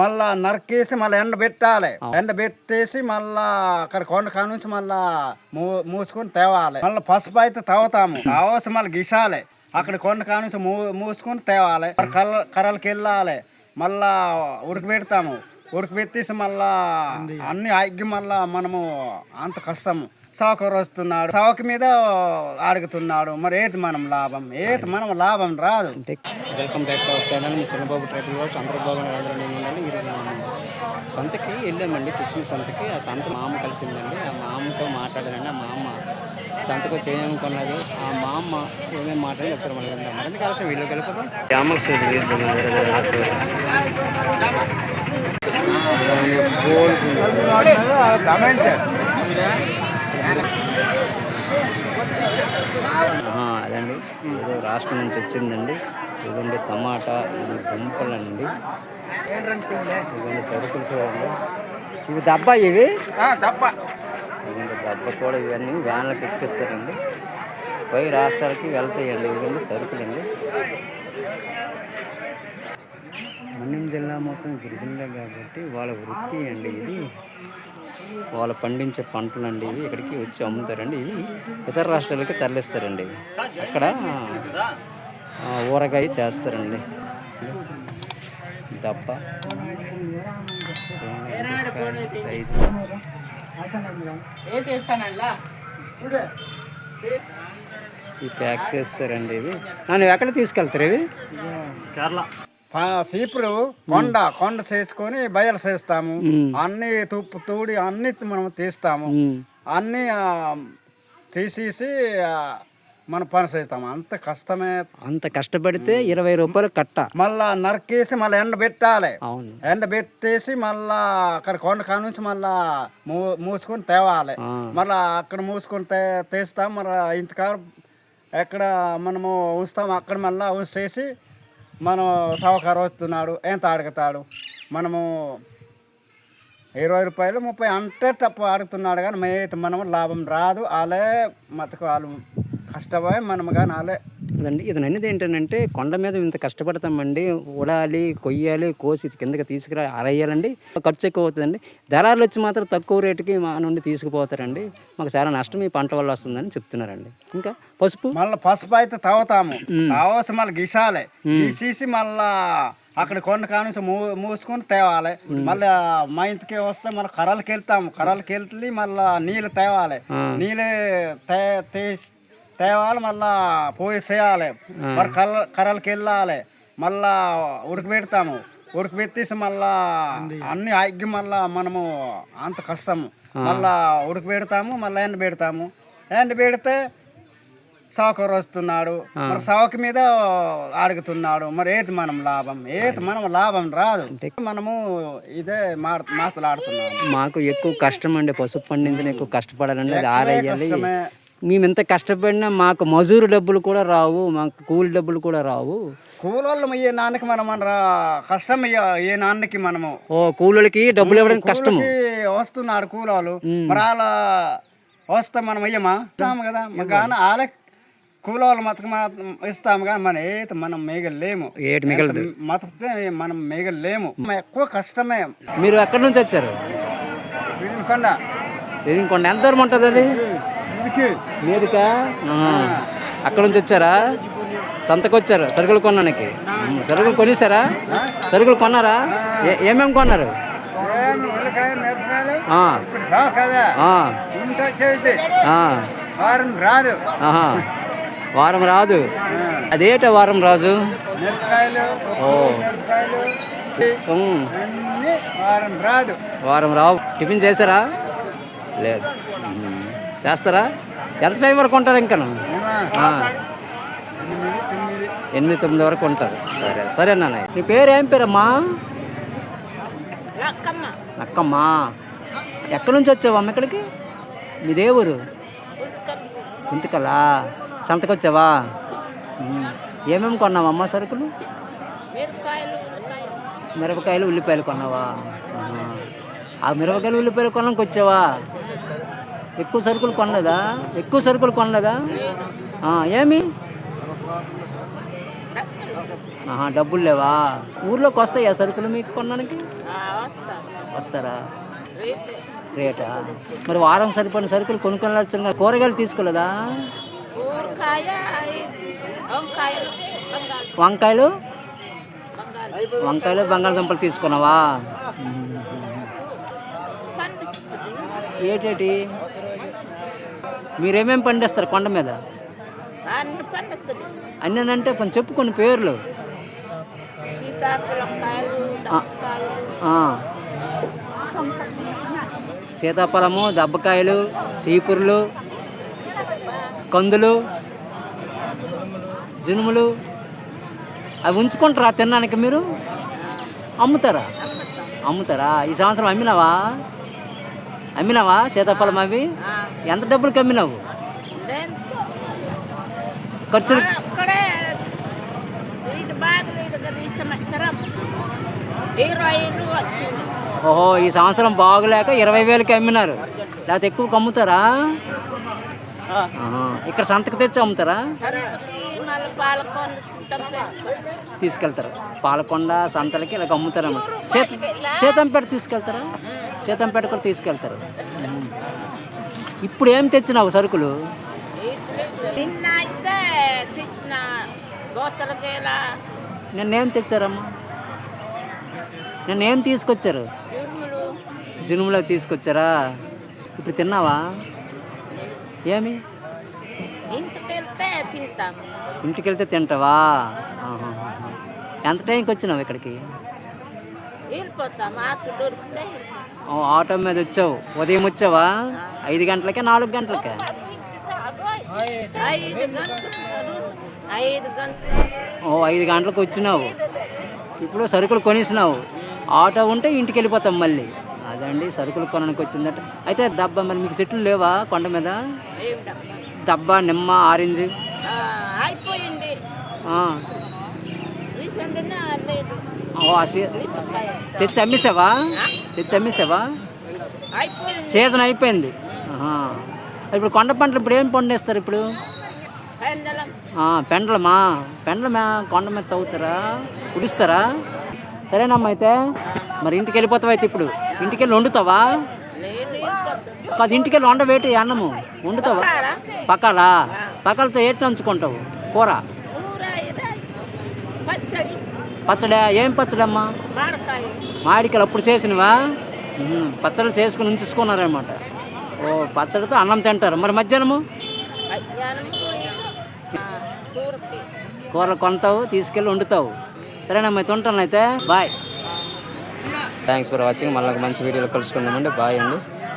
మళ్ళా నరికేసి మళ్ళీ ఎండ పెట్టాలి. ఎండ పెట్టేసి మళ్ళా అక్కడ కొండ కాడ నుంచి మళ్ళా మూసుకొని తేవాలి. మళ్ళీ పసుపు అయితే తవ్వుతాము. కావాల్సి మళ్ళీ గిసాలి. అక్కడ కొండ కాడ నుంచి మూ మూసుకొని తేవాలి. కర్ర కర్రలకి వెళ్ళాలి. మళ్ళా ఉడకబెడతాము ఉడకబెట్టేసి మళ్ళా అన్ని అగ్గి మళ్ళా మనము అంత కష్టము. చౌకరు వస్తున్నాడు చౌక మీద అడుగుతున్నాడు. మరి ఏంటి మనం లాభం? ఏంటి మనం లాభం రాదు. అంటే welcome back to our channel. Me Chinnababu tribal వాష్ అందరూ బాగున్నారు అందరూ నేను ఉండాలి ఈరోజు సంతకి వెళ్ళామండి. క్రిస్మస్ సంతకి. ఆ సంత మా అమ్మ కలిసిందండి. ఆ మా అమ్మతో మాట్లాడానండి ఆ మా అమ్మ సంతకు వచ్చి ఏమేమి కొన్నది ఆ మా అమ్మ ఏమేమి మాట్లాడి ఒకసారి మళ్ళీ జామల సూట్ అదండి. ఏదో రాష్ట్రం నుంచి వచ్చిందండి. ఇదండి టమాటా ఇది దుంపలండి. ఇదండి సరుకులు చూడండి ఇవి దబ్బా ఇవి? తప్ప ఇదండి దబ్బ కూడా ఇవన్నీ వ్యాన్లకు ఎక్కిస్తారండి పై రాష్ట్రాలకి వెళ్తాయండి. ఇవన్నీ సరుకులండి. మన్యం జిల్లా మొత్తం గిరిజనులే కాబట్టి వాళ్ళ వృత్తి అండి ఇది. వాళ్ళు పండించే పంటలు అండి ఇవి ఇక్కడికి వచ్చి అమ్ముతారండి. ఇవి ఇతర రాష్ట్రాలకి తరలిస్తారండి. ఇవి అక్కడ ఊరగాయ చేస్తారండి. దప్ప. ఈ ప్యాక్ చేస్తారండి ఇవి. నన్ను ఎక్కడ తీసుకెళ్తారు ఇవి? కేరళ. సీపురు కొండ కొండ చేసుకొని బయలు చేస్తాము. అన్ని తుప్పు తూడి అన్ని మనం తీస్తాము. అన్ని తీసేసి మనం పని చేస్తాము. అంత కష్టమే. అంత కష్టపడితే ఇరవై రూపాయలు కట్ట. మళ్ళా నరికేసి మళ్ళీ ఎండ పెట్టాలి. అవును. ఎండ పెట్టేసి మళ్ళా అక్కడ కొండ కాడ నుంచి మళ్ళా మూసుకొని తేవాలి. మళ్ళా అక్కడ మూసుకొని తే తీస్తాం. మరి ఇంతకాడ ఎక్కడ మనము ఉంచుతాం. అక్కడ మళ్ళా ఉంచేసి మనం సౌకర్యం వస్తున్నాడు ఎంత అడుగుతాడు? మనము ఇరవై రూపాయలు ముప్పై అంటే తప్ప అడుగుతున్నాడు కానీ మేత మనం లాభం రాదు. వాళ్ళే మతకు వాళ్ళు కష్టపోయి మనము కానీ వాళ్ళే అదండి ఇది అనేది ఏంటంటే కొండ మీద ఇంత కష్టపడతామండి. ఉడాలి కొయ్యాలి కోసి కిందకి తీసుకురా అరయ్యాలండి ఖర్చు ఎక్కువ అవుతుందండి. దళారులు వచ్చి మాత్రం తక్కువ రేటుకి మా నుండి తీసుకుపోతారండి. మాకు చాలా నష్టం ఈ పంట వల్ల వస్తుందని చెప్తున్నారండి. ఇంకా పసుపు? మళ్ళీ పసుపు అయితే తవ్వుతాము కావాల్సి మళ్ళీ గిసాలి. గీసేసి మళ్ళా అక్కడ కొండ కానుంచి మూ మూసుకొని తేవాలి. మళ్ళీ మా ఇంటికి వస్తే మళ్ళీ కర్రలకి వెళ్తాము. కర్రలకి వెళ్తే మళ్ళీ నీళ్ళు తేవాలి. నీళ్ళు తే తేవాలి మళ్ళా పోయి చేయాలి మరి కర్ర కర్రలకి వెళ్ళాలి. మళ్ళా ఉడకబెడతాము ఉడకబెట్టేసి మళ్ళా అన్ని అగ్గి మళ్ళా మనము అంత కష్టము మళ్ళా ఉడకబెడతాము మళ్ళీ ఎండ పెడతాము. ఎండ పెడితే సౌకర్ వస్తున్నాడు. మరి సౌక మీద అడుగుతున్నాడు. మరి ఏంటి మనం లాభం? ఏంటి మనం లాభం రాదు. మనము ఇదే మాట్లాడుతున్నాము. మాకు ఎక్కువ కష్టం అండి. పసుపు పండించిన ఎక్కువ కష్టపడాలండి. ఆరేయాలి. మేము ఎంత కష్టపడినా మాకు మజూరు డబ్బులు కూడా రావు మాకు కూలి డబ్బులు కూడా రావు. కూలోళ్ళం అయ్యే నాన్నకి మనం మన కష్టం ఏ నాన్నకి మనము? ఓ కూలీలకి డబ్బులు ఇవ్వడం కష్టము. కూలికి వస్తున్నాడు కూలోళ్ళు. మరి వాళ్ళ వస్తే మనం అయ్యమా? ఇస్తాము కదా. కానీ వాళ్ళ కూలోళ్ళు మతకు ఇస్తాము కానీ మన ఏత మనం మేగలేము. ఏటి మిగలదు. మతకితే మనం మేగలేము. ఎక్కువ కష్టమే. మీరు ఎక్కడి నుంచి వచ్చారు? కొండ ఇంకొండ ఎంత దూరం ఉంటుంది అది? మీదికా. అక్కడ నుంచి వచ్చారా? సంతకు వచ్చారు సరుకులు కొనడానికి. సరుకులు కొనేసారా సరుకులు కొన్నారా? ఏమేమి కొన్నారు? వారం రాదు. వారం రాదు. అదేట వారం రాజు? వారం రాదు. వారం రావు. టిఫిన్ చేశారా? లేదు. చేస్తారా? ఎంత టైం వరకు ఉంటారు ఇంకా? ఎనిమిది తొమ్మిది. వరకు ఉంటారు. సరే సరే నాన్న. నీ పేరు ఏం పేరమ్మా? అక్కమ్మా ఎక్కడి నుంచి వచ్చావు అమ్మ ఇక్కడికి? మీదే ఊరు? గుంతకలా. సంతకు వచ్చావా. ఏమేమి కొన్నావమ్మా సరుకులు? మిరపకాయలు ఉల్లిపాయలు కొన్నావా. ఆ మిరపకాయలు ఉల్లిపాయలు కొనడానికి వచ్చావా? ఎక్కువ సరుకులు కొనలేదా? ఎక్కువ సరుకులు కొనలేదా? ఏమి? ఆహా డబ్బులు లేవా? ఊర్లోకి వస్తాయా సరుకులు మీకు కొనడానికి? వస్తాం వస్తారా? రేటా. మరి వారం సరిపోయిన సరుకులు కొనుక్కొని కూరగాయలు తీసుకోలేదా? వంకాయలు వంకాయలు బంగాళ వంకాయలు? బంగాళదుంపలు. తీసుకున్నావా? ఏటేటి? మీరేమేమి పండిస్తారు కొండ మీద? అన్ని అంటే కొంచెం చెప్పు కొన్ని పేర్లు. సీతాఫలము దబ్బకాయలు చీపుర్లు కందులు జునుములు. అవి ఉంచుకుంటారా తినడానికి మీరు? అమ్ముతారా? అమ్ముతారా? ఈ సంవత్సరం అమ్మినావా? అమ్మినావా సీతాఫలం అవి? ఎంత డబ్బులకి అమ్మినావు దేంతో ఖర్చులు ఓహో ఈ సంవత్సరం బాగులేక ఇరవై వేలకి అమ్మినారు లేకపోతే ఎక్కువకి అమ్ముతారా ఆహా. ఇక్కడ సంతకు తెచ్చి అమ్ముతారా? తీసుకెళ్తారు. పాలకొండ సంతలకి ఇలా అమ్ముతారన్నమాట సీత సీతంపేట తీసుకెళ్తారా? సీతంపేట కూడా తీసుకెళ్తారు. ఇప్పుడు ఏం తెచ్చినావు సరుకులు? నిన్న అయితే తెచ్చిన నిన్నేం తెచ్చారమ్మా? నిన్నేం తీసుకొచ్చారు? జునుములో తీసుకొచ్చారా? ఇప్పుడు తిన్నావా? ఏమి? ఇంటికి వెళ్తే తింటాం ఇంటికి వెళ్తే తింటావా. ఎంత టైంకి వచ్చినావు ఇక్కడికి వెళ్ళిపోతాం ఆకు దొరికితే ఓ, ఆటో మీద వచ్చావు. ఉదయం వచ్చావా? ఐదు గంటలకే నాలుగు గంటలకే? ఐదు గంటలు ఐదు గంటలు. ఓ ఐదు గంటలకు వచ్చినావు. ఇప్పుడు సరుకులు కొనేసినావు. ఆటో ఉంటే ఇంటికి వెళ్ళిపోతాం మళ్ళీ. అదండి సరుకులు కొనడానికి వచ్చిందట. అయితే దబ్బ మరి మీకు చెట్లు లేవా కొండ మీద? దబ్బ? నిమ్మ ఆరెంజ్? అయిపోయింది ఆ. రీసెంట్గా లేదు ఓ, ఆ సీ- తెచ్చి అమ్మేసావా? తెచ్చి అమ్మేసావా? సీజన్ అయిపోయింది. ఇప్పుడు కొండ పంటలు ఇప్పుడు ఏం పండిస్తారు ఇప్పుడు? పెండలమా? పెండలమా కొండ మీద తవ్వుతారా? ఉడిస్తారా సరేనమ్మా అయితే. మరి ఇంటికి వెళ్ళిపోతావా అయితే ఇప్పుడు? ఇంటికి వెళ్ళి వండుతావా? లేదు కాదు ఇంటికి వెళ్ళి వండవేటి అన్నము? వండుతావా? కారా? పకాలా పకాలతో ఏటి నంచుకుంటావు కూర? పచ్చడి? పచ్చడి ఏం పచ్చడి అమ్మా మాడకాయ మాడికలు అప్పుడు చేసినవా? పచ్చళ్ళు చేసుకుని ఉంచుకున్నారనమాట ఓ పచ్చడితో అన్నం తింటారు. మరి మధ్యాహ్నము? కూరలు కొంటావు తీసుకెళ్ళి వండుతావు. సరేనమ్మా అయితే ఉంటాను అయితే. బాయ్. థ్యాంక్స్ ఫర్ వాచింగ్ మళ్ళీ మంచి వీడియోలో కలుసుకుందామండి. బాయ్ అండి.